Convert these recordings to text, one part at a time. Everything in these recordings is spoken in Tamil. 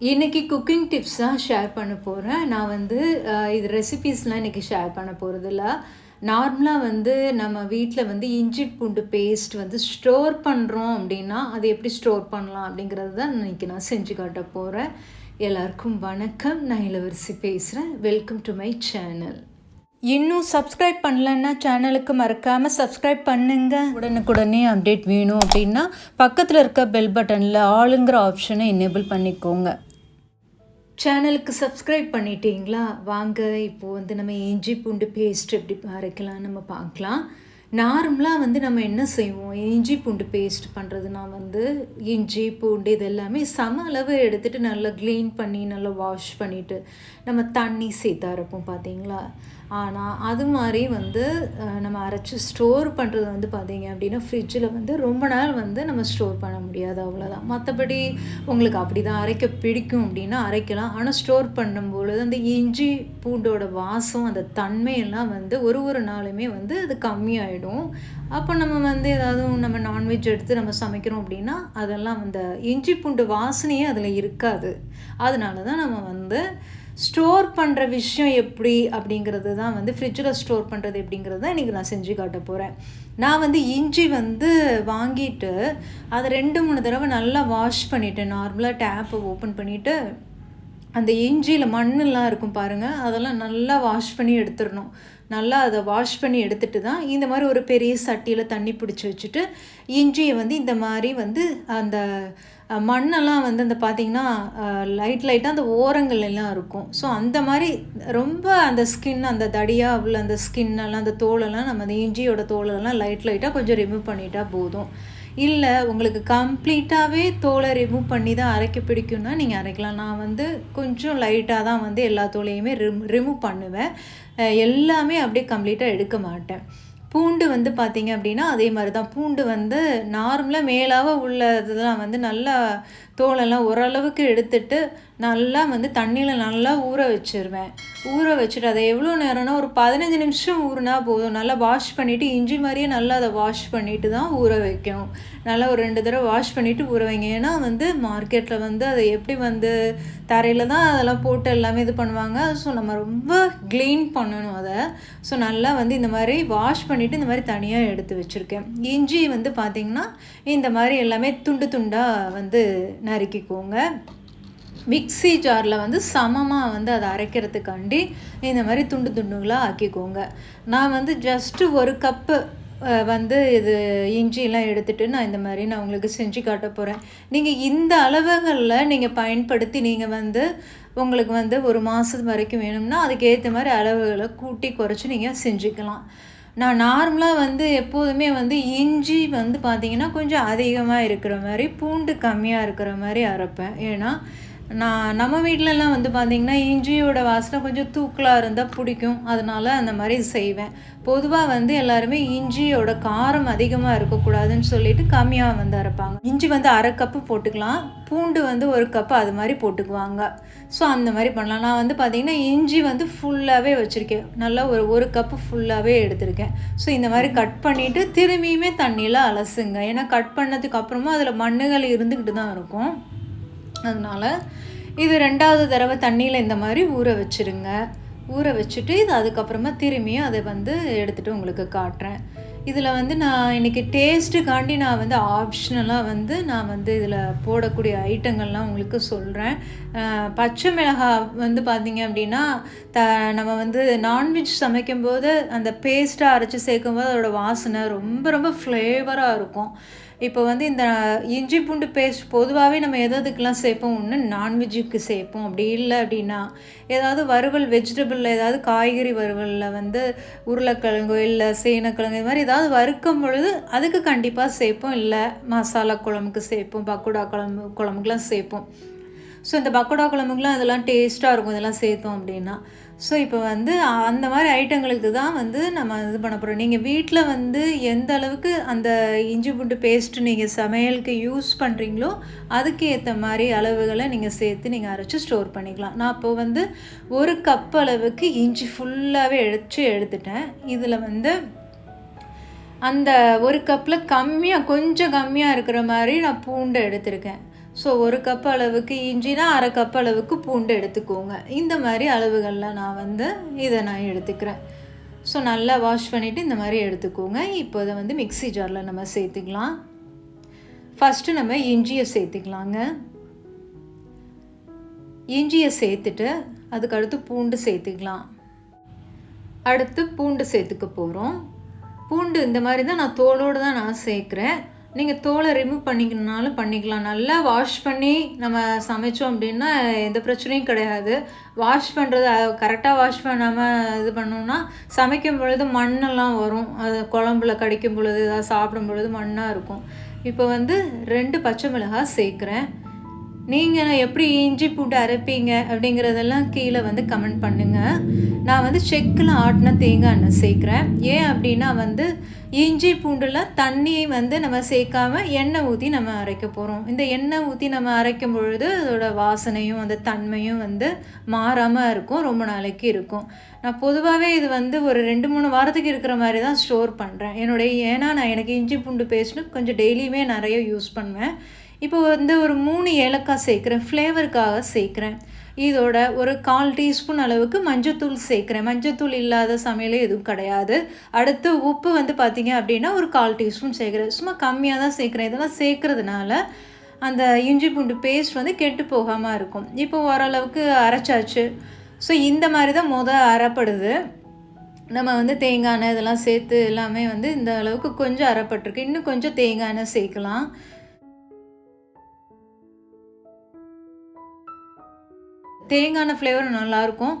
இன்றைக்கி குக்கிங் டிப்ஸ் தான் ஷேர் பண்ண போகிறேன் நான் வந்து இது ரெசிபீஸ்லாம் இன்றைக்கி ஷேர் பண்ண போகிறதில்ல நார்மலாக வந்து நம்ம வீட்டில் வந்து இஞ்சி பூண்டு பேஸ்ட் வந்து ஸ்டோர் பண்ணுறோம் அப்படின்னா அதை எப்படி ஸ்டோர் பண்ணலாம் அப்படிங்கிறது தான் இன்றைக்கி நான் செஞ்சு காட்ட போகிறேன் எல்லாருக்கும் வணக்கம். நான் இளவரசி பேசுகிறேன் வெல்கம் டு மை சேனல் இன்னும் சப்ஸ்கிரைப் பண்ணலன்னா சேனலுக்கு மறக்காமல் சப்ஸ்கிரைப் பண்ணுங்க. உடனுக்குடனே அப்டேட் வேணும் அப்படின்னா பக்கத்தில் இருக்க பெல் பட்டனில் ஆளுங்கிற ஆப்ஷனை எனேபிள் பண்ணிக்கோங்க. சேனலுக்கு சப்ஸ்கிரைப் பண்ணிட்டீங்களா? வாங்க இப்போது வந்து நம்ம இஞ்சி பூண்டு பேஸ்ட் எப்படி அரைக்கலாம் நம்ம பார்க்கலாம். நார்மலாக வந்து நம்ம என்ன செய்வோம்? இஞ்சி பூண்டு பேஸ்ட் பண்ணுறதுனா வந்து இஞ்சி பூண்டு இது எல்லாமே சம அளவு எடுத்துகிட்டு நல்லா க்ளீன் பண்ணி நல்லா வாஷ் பண்ணிவிட்டு நம்ம தண்ணி சேர்த்து அரைப்போம் பார்த்தீங்களா? ஆனால் அது மாதிரி வந்து நம்ம அரைச்சி ஸ்டோர் பண்ணுறது வந்து பார்த்தீங்க அப்படின்னா ஃப்ரிட்ஜில் வந்து ரொம்ப நாள் வந்து நம்ம ஸ்டோர் பண்ண முடியாது அவ்வளோதான் மற்றபடி உங்களுக்கு அப்படி தான் அரைக்க பிடிக்கும் அப்படின்னா அரைக்கலாம். ஆனால் ஸ்டோர் பண்ணும்பொழுது அந்த இஞ்சி பூண்டோட வாசம் அந்த தன்மையெல்லாம் வந்து ஒரு ஒரு நாளுமே வந்து அது கம்மியாயிடும். அப்போ நம்ம வந்து ஏதாவது நம்ம நான்வெஜ் எடுத்து நம்ம சமைக்கிறோம் அப்படின்னா அதெல்லாம் அந்த இஞ்சி பூண்டு வாசனையே அதில் இருக்காது. அதனால தான் நம்ம வந்து ஸ்டோர் பண்ணுற விஷயம் எப்படி அப்படிங்கிறது தான் வந்து ஃப்ரிட்ஜில் ஸ்டோர் பண்ணுறது எப்படிங்கிறது தான் இன்றைக்கி நான் செஞ்சு காட்ட போகிறேன் நான் வந்து இஞ்சி வந்து வாங்கிட்டு அதை ரெண்டு மூணு தடவை நல்லா வாஷ் பண்ணிவிட்டேன் நார்மலாக டேப்பை ஓப்பன் பண்ணிவிட்டு அந்த இஞ்சியில் மண்ணெல்லாம் இருக்கும் பாருங்கள் அதெல்லாம் நல்லா வாஷ் பண்ணி எடுத்துடணும். நல்லா அதை வாஷ் பண்ணி எடுத்துட்டு தான் இந்த மாதிரி ஒரு பெரிய சட்டியில் தண்ணி பிடிச்சி வச்சுட்டு இஞ்சியை வந்து இந்த மாதிரி வந்து அந்த மண்ணெல்லாம் வந்து அந்த பார்த்திங்கன்னா லைட் லைட்டாக அந்த ஓரங்கள் எல்லாம் இருக்கும். ஸோ அந்த மாதிரி ரொம்ப அந்த ஸ்கின் அந்த தடியாக உள்ள அந்த ஸ்கின்னெல்லாம் அந்த தோலெல்லாம் நம்ம அந்த இஞ்சியோட தோலெல்லாம் லைட் லைட்டாக கொஞ்சம் ரிமூவ் பண்ணிட்டா போதும். இல்லை உங்களுக்கு கம்ப்ளீட்டாகவே தோலை ரிமூவ் பண்ணி தான் அரைக்க பிடிக்கும்னா நீங்கள் அரைக்கலாம். நான் வந்து கொஞ்சம் லைட்டாக தான் வந்து எல்லா தோலையுமே ரிம் ரிமூவ் பண்ணுவேன். எல்லாமே அப்படியே கம்ப்ளீட்டாக எடுக்க மாட்டேன். பூண்டு வந்து பார்த்தீங்க அப்படின்னா அதே மாதிரி தான் பூண்டு வந்து நார்மலாக மேலாக உள்ள இதெல்லாம் வந்து நல்லா தோலெல்லாம் ஓரளவுக்கு எடுத்துட்டு நல்லா வந்து தண்ணியில் நல்லா ஊற வச்சிருவேன். ஊற வச்சுட்டு அதை எவ்வளோ நேரம்னா ஒரு பதினஞ்சு நிமிஷம் ஊறினா போதும். நல்லா வாஷ் பண்ணிவிட்டு இஞ்சி மாதிரியே நல்லா அதை வாஷ் பண்ணிவிட்டு தான் ஊற வைக்கணும். நல்லா ஒரு ரெண்டு தடவை வாஷ் பண்ணிவிட்டு ஊற வைங்க. ஏன்னா வந்து மார்க்கெட்டில் வந்து அதை எப்படி வந்து தரையில் தான் அதெல்லாம் போட்டு எல்லாமே இது பண்ணுவாங்க. ஸோ நம்ம ரொம்ப க்ளீன் பண்ணணும் அதை. ஸோ நல்லா வந்து இந்த மாதிரி வாஷ் பண்ணிவிட்டு இந்த மாதிரி தனியாக எடுத்து வச்சுருக்கேன். இஞ்சி வந்து பார்த்திங்கன்னா இந்த மாதிரி எல்லாமே துண்டு துண்டாக வந்து நறுக்கிக்கோங்க. மிக்ஸி ஜாரில் வந்து சமமாக வந்து அதை அரைக்கிறதுக்காண்டி இந்த மாதிரி துண்டு துண்டுங்களாக ஆக்கிக்கோங்க. நான் வந்து ஜஸ்ட்டு ஒரு கப்பு வந்து இது இஞ்சிலாம் எடுத்துகிட்டு நான் இந்த மாதிரி நான் உங்களுக்கு செஞ்சு காட்ட போகிறேன் நீங்கள் இந்த அளவுகளில் நீங்கள் பயன்படுத்தி நீங்கள் வந்து உங்களுக்கு வந்து ஒரு மாதம் வரைக்கும் வேணும்னா அதுக்கேற்ற மாதிரி அளவுகளை கூட்டி குறைச்சி நீங்கள் செஞ்சுக்கலாம். நான் நார்மலாக வந்து எப்போதுமே வந்து இஞ்சி வந்து பார்த்திங்கன்னா கொஞ்சம் அதிகமாக இருக்கிற மாதிரி பூண்டு கம்மியாக இருக்கிற மாதிரி அரைப்பேன். ஏன்னா நான் நம்ம வீட்டிலலாம் வந்து பார்த்திங்கன்னா இஞ்சியோட வாசனை கொஞ்சம் தூக்கலாக இருந்தால் பிடிக்கும். அதனால் அந்த மாதிரி செய்வேன். பொதுவாக வந்து எல்லாருமே இஞ்சியோட காரம் அதிகமாக இருக்கக்கூடாதுன்னு சொல்லிட்டு கம்மியாக வந்து அரைப்பாங்க. இஞ்சி வந்து அரை கப்பு போட்டுக்கலாம். பூண்டு வந்து ஒரு கப்பு அது மாதிரி போட்டுக்குவாங்க. ஸோ அந்த மாதிரி பண்ணலாம். நான் வந்து பார்த்திங்கன்னா இஞ்சி வந்து ஃபுல்லாகவே வச்சுருக்கேன். நல்லா ஒரு ஒரு கப்பு ஃபுல்லாகவே எடுத்திருக்கேன். ஸோ இந்த மாதிரி கட் பண்ணிவிட்டு திரும்பியுமே தண்ணியில் அலசுங்க. ஏன்னா கட் பண்ணதுக்கு அப்புறமா அதில் மண்ணுகள் இருந்துக்கிட்டு தான் இருக்கும். அதனால் இது ரெண்டாவது தடவை தண்ணியில் இந்த மாதிரி ஊற வச்சுருங்க. ஊற வச்சுட்டு இது அதுக்கப்புறமா திரும்பியும் அதை வந்து எடுத்துகிட்டு உங்களுக்கு காட்டுறேன். இதில் வந்து நான் இன்றைக்கி டேஸ்ட்டுக்காண்டி நான் வந்து ஆப்ஷனலாக வந்து நான் வந்து இதில் போடக்கூடிய ஐட்டங்கள்லாம் உங்களுக்கு சொல்கிறேன் பச்சை மிளகாய் வந்து பார்த்திங்க அப்படின்னா த நம்ம வந்து நான்வெஜ் சமைக்கும்போது அந்த பேஸ்ட்டாக அரைச்சி சேர்க்கும்போது அதோட வாசனை ரொம்ப ரொம்ப ஃப்ளேவராக இருக்கும். இப்போ வந்து இந்த இஞ்சி பூண்டு பேஸ்ட் பொதுவாகவே நம்ம எது எதுக்கெல்லாம் சேர்ப்போம்? ஒன்று நான்வெஜ்ஜுக்கு சேர்ப்போம். அப்படி இல்லை அப்படின்னா ஏதாவது வறுவல் வெஜிடபிளில் ஏதாவது காய்கறி வறுவலில் வந்து உருளைக்கிழங்கோ இல்லை சேனக்கிழங்கு இது மாதிரி ஏதாவது வறுக்கும் பொழுது அதுக்கு கண்டிப்பாக சேர்ப்போம். இல்லை மசாலா குழம்புக்கு சேர்ப்போம். பக்குடா குழம்பு குழம்புக்கெலாம் சேர்ப்போம். ஸோ இந்த பக்கோடா குழம்புக்குலாம் இதெல்லாம் டேஸ்ட்டாக இருக்கும். இதெல்லாம் சேர்த்தோம் அப்படின்னா ஸோ இப்போ வந்து அந்த மாதிரி ஐட்டங்களுக்கு தான் வந்து நம்ம இது பண்ண போகிறோம் நீங்கள் வீட்டில் வந்து எந்த அளவுக்கு அந்த இஞ்சி பூண்டு பேஸ்ட் நீங்கள் சமையலுக்கு யூஸ் பண்ணுறீங்களோ அதுக்கு ஏற்ற மாதிரி அளவுகளை நீங்கள் சேர்த்து நீங்கள் அரைச்சி ஸ்டோர் பண்ணிக்கலாம். நான் இப்போ வந்து ஒரு கப் அளவுக்கு இஞ்சி ஃபுல்லாகவே எடுத்து எடுத்துட்டேன். இதில் வந்து அந்த ஒரு கப்பில் கம்மியாக கொஞ்சம் கம்மியாக இருக்கிற மாதிரி நான் பூண்டை எடுத்திருக்கேன். ஸோ ஒரு கப் அளவுக்கு இஞ்சினா அரை கப் அளவுக்கு பூண்டு எடுத்துக்கோங்க. இந்த மாதிரி அளவுகளில் நான் வந்து இதை நான் எடுத்துக்கிறேன். ஸோ நல்லா வாஷ் பண்ணிவிட்டு இந்த மாதிரி எடுத்துக்கோங்க. இப்போ இதை வந்து மிக்ஸி ஜாரில் நம்ம சேர்த்துக்கலாம். ஃபஸ்ட்டு நம்ம இஞ்சியை சேர்த்துக்கலாங்க. இஞ்சியை சேர்த்துட்டு அதுக்கடுத்து பூண்டு சேர்த்துக்கலாம். அடுத்து பூண்டு சேர்த்துக்க போகிறோம் பூண்டு இந்த மாதிரி தான் நான் தோலோடு தான் நான் சேர்க்குறேன். நீங்கள் தோலை ரிமூவ் பண்ணிக்கணுனாலும் பண்ணிக்கலாம். நல்லா வாஷ் பண்ணி நம்ம சமைச்சோம் அப்படின்னா எந்த பிரச்சனையும் கிடையாது. வாஷ் பண்ணுறது கரெக்டாக வாஷ் பண்ணாமல் இது பண்ணோம்னா சமைக்கும் பொழுது மண்ணெல்லாம் வரும். அது குழம்புல கடிக்கும் பொழுது ஏதாவது சாப்பிடும் பொழுது மண்ணாக இருக்கும். இப்போ வந்து ரெண்டு பச்சை மிளகாய் சேர்க்குறேன். நீங்கள் எப்படி இஞ்சி பூண்டு அரைப்பீங்க அப்படிங்கிறதெல்லாம் கீழே வந்து கமெண்ட் பண்ணுங்கள் நான் வந்து செக்கில் ஆட்டின தேங்காய் எண்ணெய் சேர்க்குறேன். ஏன் அப்படின்னா வந்து இஞ்சி பூண்டில் தண்ணி வந்து நம்ம சேர்க்காம எண்ணெய் ஊற்றி நம்ம அரைக்க போகிறோம் இந்த எண்ணெய் ஊற்றி நம்ம அரைக்கும் பொழுது அதோட வாசனையும் அந்த தன்மையும் வந்து மாறாமல் இருக்கும் ரொம்ப நாளைக்கு இருக்கும். நான் பொதுவாகவே இது வந்து ஒரு ரெண்டு மூணு வாரத்துக்கு இருக்கிற மாதிரி தான் ஸ்டோர் பண்ணுறேன் என்னுடைய ஏன்னா நான் எனக்கு இஞ்சி பூண்டு பேஸ்ட்டு கொஞ்சம் டெய்லியுமே நிறைய யூஸ் பண்ணுவேன். இப்போ வந்து ஒரு மூணு ஏலக்காய் சேர்க்குறேன் ஃப்ளேவருக்காக சேர்க்குறேன். இதோட ஒரு கால் டீஸ்பூன் அளவுக்கு மஞ்சத்தூள் சேர்க்குறேன். மஞ்சத்தூள் இல்லாத சமையலே எதுவும் கிடையாது. அடுத்து உப்பு வந்து பார்த்திங்க அப்படின்னா ஒரு கால் டீஸ்பூன் சேர்க்குறேன். சும்மா கம்மியாக தான் சேர்க்குறேன். இதெல்லாம் சேர்க்குறதுனால அந்த இஞ்சி பூண்டு பேஸ்ட் வந்து கெட்டு போகாமல் இருக்கும். இப்போ ஓரளவுக்கு அரைச்சாச்சு. ஸோ இந்த மாதிரி தான் மொதல் அரைப்படுது. நம்ம வந்து தேங்காய் எண்ணெய் இதெல்லாம் சேர்த்து எல்லாமே வந்து இந்த அளவுக்கு கொஞ்சம் அரைப்பட்டிருக்கு. இன்னும் கொஞ்சம் தேங்காய் எண்ணெய் சேர்க்கலாம். தேங்காய் ஃப்ளேவர் நல்லாயிருக்கும்.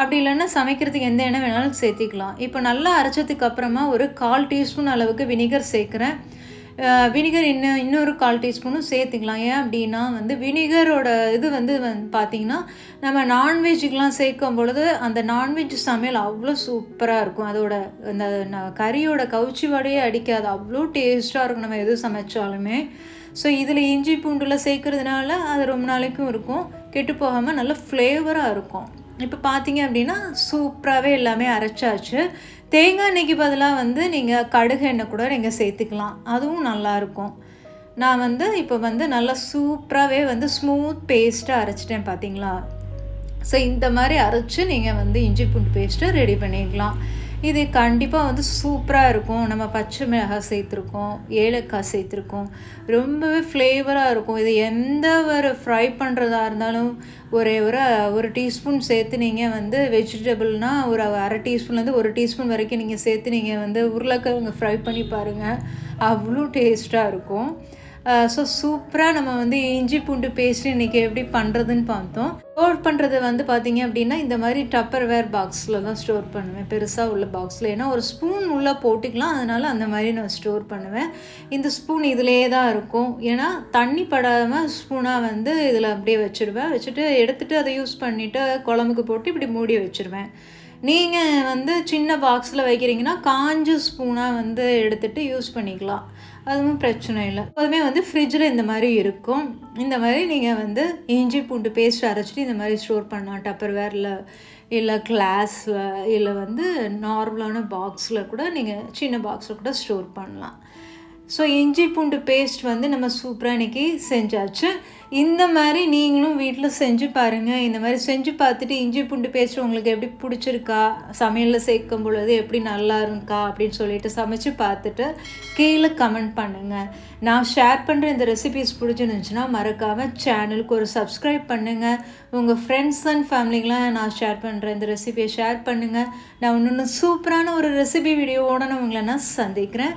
அப்படி இல்லைன்னா சமைக்கிறதுக்கு எந்த எண்ணெய் வேணாலும் சேர்த்திக்கலாம். இப்போ நல்லா அரைச்சதுக்கு அப்புறமா ஒரு கால் டீஸ்பூன் அளவுக்கு வினிகர் சேர்க்குறேன். வினிகர் இன்னும் இன்னொரு கால் டீஸ்பூனும் சேர்த்துக்கலாம். ஏன் அப்படின்னா வந்து வினிகரோட இது வந்து பார்த்திங்கன்னா நம்ம நான்வெஜ்ஜுக்கெலாம் சேர்க்கும் பொழுது அந்த நான்வெஜ் சமையல் அவ்வளோ சூப்பராக இருக்கும். அதோட அந்த கறியோட கவுச்சி வடையே அடிக்காது. அவ்வளோ டேஸ்ட்டாக இருக்கும் நம்ம எது சமைச்சாலுமே. ஸோ இதில் இஞ்சி பூண்டுலாம் சேர்க்குறதுனால அது ரொம்ப நாளைக்கும் இருக்கும். கெட்டு போகாமல் நல்ல ஃப்ளேவராக இருக்கும். இப்போ பார்த்தீங்க அப்படின்னா சூப்பராகவே எல்லாமே அரைச்சாச்சு. தேங்காய் எண்ணெய்க்கு பதிலாக வந்து நீங்கள் கடுகு எண்ணெய் கூட நீங்கள் சேர்த்துக்கலாம். அதுவும் நல்லாயிருக்கும் நான் வந்து இப்போ வந்து நல்லா சூப்பராகவே வந்து ஸ்மூத் பேஸ்ட்டாக அரைச்சிட்டேன் பார்த்தீங்களா ஸோ இந்த மாதிரி அரைச்சி நீங்கள் வந்து இஞ்சி பூண்டு பேஸ்ட்டை ரெடி பண்ணிக்கலாம். இது கண்டிப்பாக வந்து சூப்பராக இருக்கும். நம்ம பச்சை மிளகாய் சேர்த்துருக்கோம் ஏலக்காய் சேர்த்துருக்கோம். ரொம்பவே ஃப்ளேவராக இருக்கும். இது எந்த ஒரு ஃப்ரை பண்ணுறதா இருந்தாலும் ஒரே ஒரு ஒரு டீஸ்பூன் சேர்த்து நீங்கள் வந்து வெஜிடபிள்னால் ஒரு அரை டீஸ்பூன்லேருந்து ஒரு டீஸ்பூன் வரைக்கும் நீங்கள் சேர்த்து நீங்கள் வந்து உருளைக்கிழங்கு ஃப்ரை பண்ணி பாருங்கள் அவ்வளோ டேஸ்ட்டாக இருக்கும். ஸோ சூப்பராக நம்ம வந்து இஞ்சி பூண்டு பேஸ்ட் இன்றைக்கி எப்படி பண்ணுறதுன்னு பார்த்தோம். ஸ்டோர் பண்ணுறது வந்து பார்த்திங்க அப்படின்னா இந்த மாதிரி டப்பர் வேர் பாக்ஸில் தான் ஸ்டோர் பண்ணுவேன். பெருசாக உள்ள பாக்ஸில் ஏன்னா ஒரு ஸ்பூன் உள்ளே போட்டுக்கலாம். அதனால் அந்த மாதிரி நான் ஸ்டோர் பண்ணுவேன். இந்த ஸ்பூன் இதிலே தான் இருக்கும். ஏன்னா தண்ணி படாமல் ஸ்பூனாக வந்து இதில் அப்படியே வச்சுடுவேன் வச்சுட்டு எடுத்துகிட்டு அதை யூஸ் பண்ணிவிட்டு குழம்புக்கு போட்டு இப்படி மூடி வச்சுருவேன். நீங்கள் வந்து சின்ன பாக்ஸில் வைக்கிறீங்கன்னா காஞ்ச ஸ்பூனாக வந்து எடுத்துகிட்டு யூஸ் பண்ணிக்கலாம். அதுவும் பிரச்சனை இல்லை. எப்போதுமே வந்து ஃப்ரிட்ஜில் இந்த மாதிரி இருக்கும். இந்த மாதிரி நீங்கள் வந்து இஞ்சி பூண்டு பேஸ்ட் அரைச்சிட்டு இந்த மாதிரி ஸ்டோர் பண்ணலாம். டப்பர் வேரில் இல்லை கிளாஸில் இல்லை வந்து நார்மலான பாக்ஸில் கூட நீங்கள் சின்ன பாக்ஸில் கூட ஸ்டோர் பண்ணலாம். ஸோ இஞ்சி பூண்டு பேஸ்ட் வந்து நம்ம சூப்பராக இன்றைக்கி செஞ்சாச்சு. இந்த மாதிரி நீங்களும் வீட்டில் செஞ்சு பாருங்கள் இந்த மாதிரி செஞ்சு பார்த்துட்டு இஞ்சி பூண்டு பேஸ்ட் உங்களுக்கு எப்படி பிடிச்சிருக்கா? சமையலில் சேர்க்கும் பொழுது எப்படி நல்லா இருக்கா? அப்படின்னு சொல்லிட்டு சமைச்சு பார்த்துட்டு கீழே கமெண்ட் பண்ணுங்கள் நான் ஷேர் பண்ணுற இந்த ரெசிபிஸ் பிடிச்சிருந்துச்சுன்னா மறக்காமல் சேனலுக்கு ஒரு சப்ஸ்கிரைப் பண்ணுங்கள் உங்கள் ஃப்ரெண்ட்ஸ் அண்ட் ஃபேமிலிக்கெலாம் நான் ஷேர் பண்ணுறேன் இந்த ரெசிபியை ஷேர் பண்ணுங்கள் நான் இன்னொன்று சூப்பரான ஒரு ரெசிபி வீடியோவோடு நான் உங்களை நான் சந்திக்கிறேன்.